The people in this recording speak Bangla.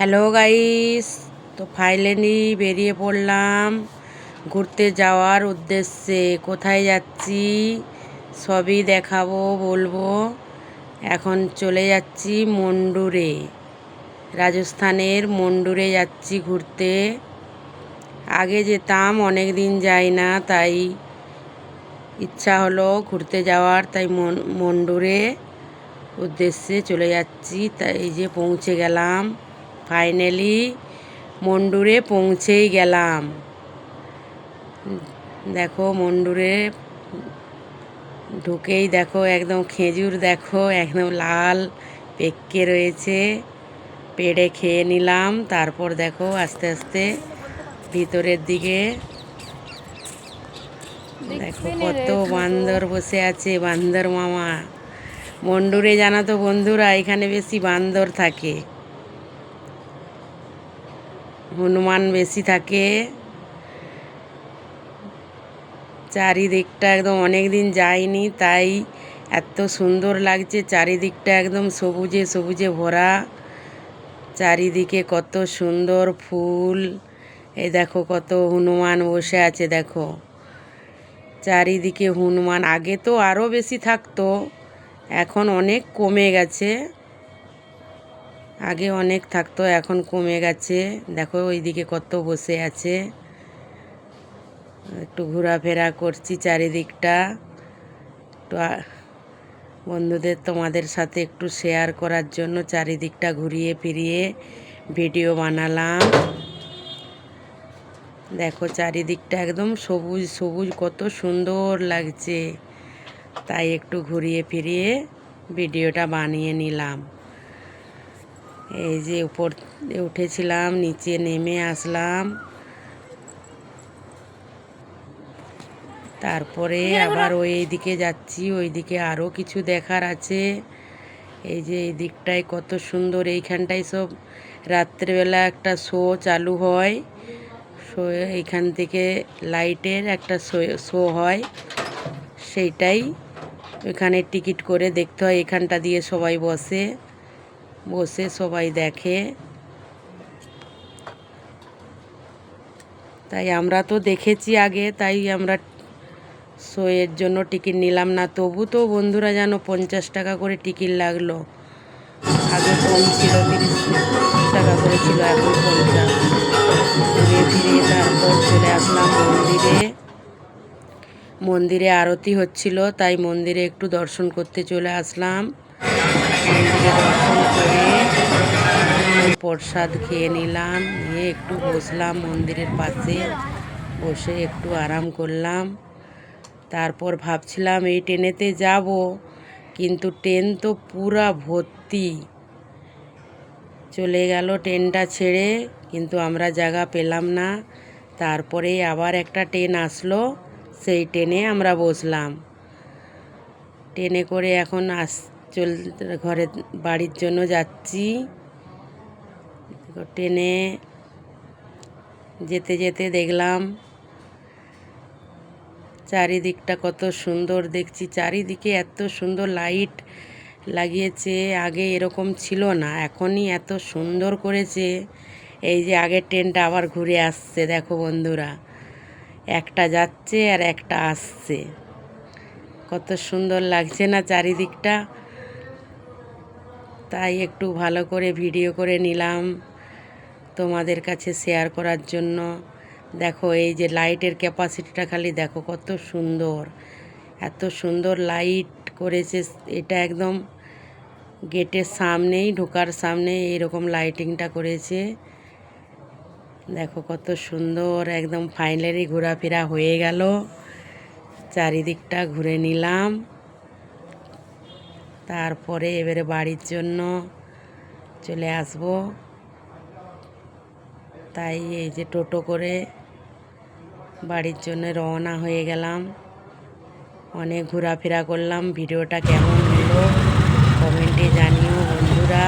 হ্যালো গাইস তো ফাইনালি বেরিয়ে পড়লাম। ঘুরতে যাওয়ার উদ্দেশ্যে। কোথায় যাচ্ছি? সবই দেখাবো, বলব। এখন চলে যাচ্ছি মন্ডুরে। রাজস্থানের মন্ডুরে যাচ্ছি ঘুরতে। আগে যেতাম অনেক দিন যাই না, তাই ইচ্ছা হলো ঘুরতে যাওয়ার। তাই মন- মন্ডুরে উদ্দেশ্যে চলে যাচ্ছি। তাই এই যে পৌঁছে গেলাম। ফাইনালি মন্ডুরে পৌঁছেই গেলাম। দেখো মন্ডুরে ঢুকেই দেখো একদম খেজুর দেখো একদম লাল পেকে রয়েছে। পেড়ে খেয়ে নিলাম তারপর দেখো আস্তে আস্তে ভিতরের দিকে। দেখো কত বান্দর বসে আছে বান্দর মামা। মন্ডুরে জানা তো বন্ধুরা এখানে বেশি বান্দর থাকে। হনুমান বেশি থাকে। চারিদিকটা একদম অনেক দিন যায়নি, তাই এত সুন্দর লাগছে। চারিদিকটা একদম সবুজে সবুজে ভরা। চারিদিকে কত সুন্দর ফুল। এই দেখো কত হনুমান বসে আছে, দেখো। চারিদিকে হনুমান। আগে তো আরও বেশি থাকতো, এখন অনেক কমে গেছে। আগে অনেক থাকতো, এখন কমে গেছে। দেখো ওইদিকে কত বসে আছে। একটু ঘোরাফেরা করছি চারিদিকটা। একটু বন্ধুদের তোমাদের সাথে একটু শেয়ার করার জন্য চারিদিকটা ঘুরিয়ে ফিরিয়ে ভিডিও বানালাম। দেখো চারিদিকটা একদম সবুজ সবুজ, কত সুন্দর লাগছে। তাই একটু ঘুরিয়ে ফিরিয়ে ভিডিওটা বানিয়ে নিলাম। এই যে উপর উঠেছিলাম নিচে নেমে আসলাম। তারপরে আবার ওই দিকে যাচ্ছি ওই দিকে আরও কিছু দেখার আছে। এই যে এই দিকটায় কত সুন্দর এইখানটায় সব রাত্রেবেলা একটা শো চালু হয়। শো এইখান থেকে লাইটের একটা শো শো হয়। সেইটাই এখানে টিকিট করে দেখতে হয় এখানটা দিয়ে সবাই বসে। বসে সবাই দেখে। তাই আমরা তো দেখেছি আগে, তাই আমরা শোয়ের জন্য টিকিট নিলাম না। তবু তো বন্ধুরা জানো পঞ্চাশ টাকা করে টিকিট লাগল। আগে কম ছিল, তিরিশ টাকা করে ছিল, এখন পঞ্চাশ। ঘুরে ফিরে তারপর চলে আসলাম মন্দিরে। মন্দিরে আরতি হচ্ছিল, তাই মন্দিরে একটু দর্শন করতে চলে আসলাম। প্রসাদ খেয়ে নিলাম, নিয়ে একটু বসলাম মন্দিরের পাশে, বসে একটু আরাম করলাম। তারপর ভাবছিলাম এই ট্রেনেতে যাব, কিন্তু ট্রেন তো পুরা ভর্তি। চলে গেল ট্রেনটা ছেড়ে, কিন্তু আমরা জায়গা পেলাম না। তারপরে আবার একটা ট্রেন আসলো, সেই ট্রেনে আমরা বসলাম। ট্রেনে করে এখন আস, চল, ঘরে, বাড়ির জন্য যাচ্ছি। ট্রেনে যেতে যেতে দেখলাম চারিদিকটা কত সুন্দর দেখছি। চারিদিকে এত সুন্দর লাইট লাগিয়েছে, আগে এরকম ছিল না, এখনই এত সুন্দর করেছে। এই যে আগের ট্রেনটা আবার ঘুরে আসছে, দেখো বন্ধুরা। একটা যাচ্ছে আর একটা আসছে। কত সুন্দর লাগছে না চারিদিকটা। তাই একটু ভালো করে ভিডিও করে নিলাম। তোমাদের কাছে শেয়ার করার জন্য। দেখো, এই যে লাইটের ক্যাপাসিটিটা খালি দেখো কত সুন্দর। এত সুন্দর লাইট করেছে, এটা একদম গেটের সামনেই, ঢোকার সামনে এরকম লাইটিংটা করেছে। দেখো কত সুন্দর, একদম ফাইনালি ঘোরাফেরা হয়ে গেল। চারিদিকটা ঘুরে নিলাম। তারপরে এবারে বাড়ির জন্য চলে আসব। তাই এই যে টোটো করে বাড়ির জন্য রওনা হয়ে গেলাম। অনেক ঘোরাফেরা করলাম। ভিডিওটা কেমন হলো? কমেন্টে জানিও বন্ধুরা।